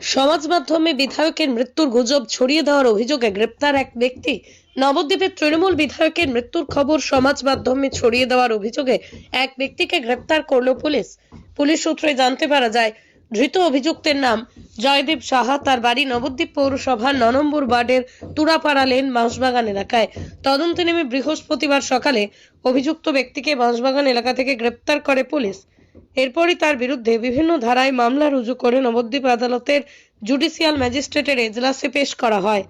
সমাজ মাধ্যমে বিধায়কের মৃত্যুর গুজব ছড়িয়ে দেওয়ার অভিযোগে গ্রেপ্তার এক ব্যক্তি। নবদ্বীপের তৃণমূল বিধায়কের মৃত্যুর খবর সমাজ মাধ্যমে ছড়িয়ে দেওয়ার অভিযোগে এক ব্যক্তিকে গ্রেপ্তার করল পুলিশ। পুলিশ সূত্রে জানতে পারা যায়, ধৃত অভিযুক্তের নাম জয়দেব সাহা। তার বাড়ি নবদ্বীপ পৌরসভার নম্বর ওয়ার্ডের তুরাপাড়া লেন বাঁশবাগান এলাকায়। তদন্তে নেমে বৃহস্পতিবার সকালে অভিযুক্ত ব্যক্তিকে বাঁশবাগান এলাকা থেকে গ্রেপ্তার করে পুলিশ। এরপরই তার বিরুদ্ধে বিভিন্ন ধারায় মামলা রুজু করে নবদ্বীপ আদালতের জুডিশিয়াল ম্যাজিস্ট্রেটের এজলাসে পেশ করা হয়।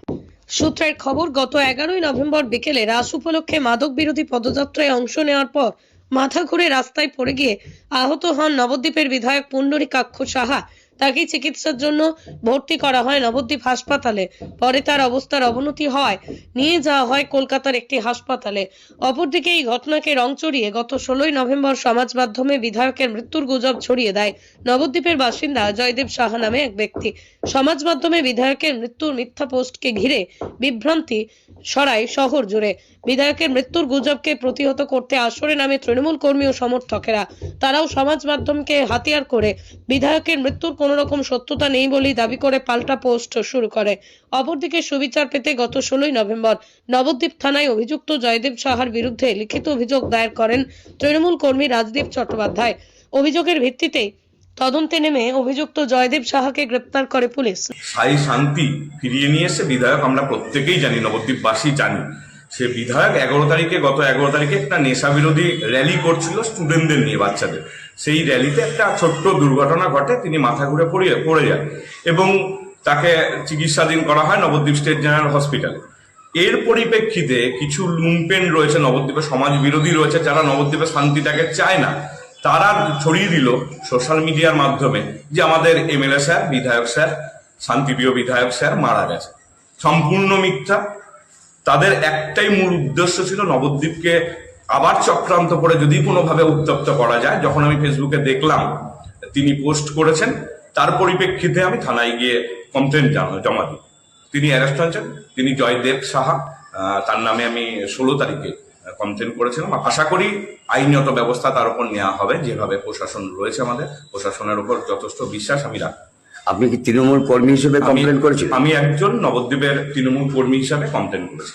সূত্রের খবর, গত এগারোই নভেম্বর বিকেলে রাস উপলক্ষে মাদক বিরোধী পদযাত্রায় অংশ নেওয়ার পর মাথা ঘুরে রাস্তায় পড়ে গিয়ে আহত হন নবদ্বীপের বিধায়ক পুণ্ডরীকাক্ষ সাহা। তাকে চিকিৎসার জন্য ভর্তি করা হয় নবদ্বীপ হাসপাতালে। পরে তার অবস্থার অবনতি হয়। নিয়ে যাওয়া হয় কলকাতার একটি হাসপাতালে। অপরদিকে এই ঘটনাকে রং চড়িয়ে গত ষোলোই নভেম্বর সমাজ মাধ্যমে বিধায়কের মৃত্যুর গুজব ছড়িয়ে দেয় নবদ্বীপের বাসিন্দা জয়দেব সাহা নামে এক ব্যক্তি। সমাজ মাধ্যমে বিধায়কের মৃত্যুর মিথ্যা পোস্টকে ঘিরে বিভ্রান্তি সরাই শহর জুড়ে। বিধায়কের মৃত্যুর গুজবকে প্রতিহত করতে আসরে নামে তৃণমূল কর্মী ও সমর্থকেরা। তারাও সমাজ মাধ্যমকে হাতিয়ার করে বিধায়কের মৃত্যুর কোনো রকম সত্যতা নেই বলেই দাবি করে পাল্টা পোস্ট শুরু করে। অপরদিকে সুবিচার পেতে গত ষোলোই নভেম্বর নবদ্বীপ থানায় অভিযুক্ত জয়দেব সাহার বিরুদ্ধে লিখিত অভিযোগ দায়ের করেন তৃণমূল কর্মী রাজদীপ চট্টোপাধ্যায়। অভিযোগের ভিত্তিতে তদন্তে নেমে অভিযুক্ত জয়দেব সাহাকে গ্রেপ্তার করে পুলিশ। স্থায়ী শান্তি ফিরিয়ে নিয়ে এসে বিধায়ক আমরা প্রত্যেকেই জানি, নবদ্বীপবাসী জানি। সে বিধায়ক এগারো তারিখে, গত এগারো তারিখে একটা নেশা বিরোধী র্যালি করছিল স্টুডেন্টদের নিয়ে, বাচ্চাদের। সেই র্যালিতে একটা ছোট্ট দুর্ঘটনা ঘটে, তিনি মাথা ঘুরে পড়ে পড়ে যান এবং তাকে চিকিৎসাধীন করা হয় নবদ্বীপ স্টেট জেনারেল হসপিটালে এর পরিপ্রেক্ষিতে কিছু লুম্পেন রয়েছে নবদ্বীপে সমাজ বিরোধী রয়েছে, যারা নবদ্বীপে শান্তিটাকে চায় না। তারা ছড়িয়ে দিল সোশ্যাল মিডিয়ার মাধ্যমে যে আমাদের এমএলএ স্যার, বিধায়ক স্যার, শান্তিপ্রিয় বিধায়ক স্যার মারা গেছে। সম্পূর্ণ মিথ্যা। তাদের একটাই মূল উদ্দেশ্য ছিল নবদ্বীপকে আবার চক্রান্ত করে যদি কোনোভাবে উত্তপ্ত করা যায় যখন আমি ফেসবুকে দেখলাম তিনি পোস্ট করেছেন তার পরিপ্রেক্ষিতে আমি থানায় গিয়ে কমপ্লেন জমা দিই তিনি অ্যারেস্ট হয়েছেন তিনি জয়দেব সাহা তার নামে আমি ষোলো তারিখে কমপ্লেন করেছিলাম। আশা করি আইনত ব্যবস্থা তার উপর নেওয়া হবে যেভাবে প্রশাসন রয়েছে আমাদের প্রশাসনের উপর যথেষ্ট বিশ্বাস আমি রাখি। আপনি কি তৃণমূল কর্মী হিসেবে কমপ্লেন করেছেন আমি একজন নবদ্বীপের তৃণমূল কর্মী হিসাবে কমপ্লেন করেছি।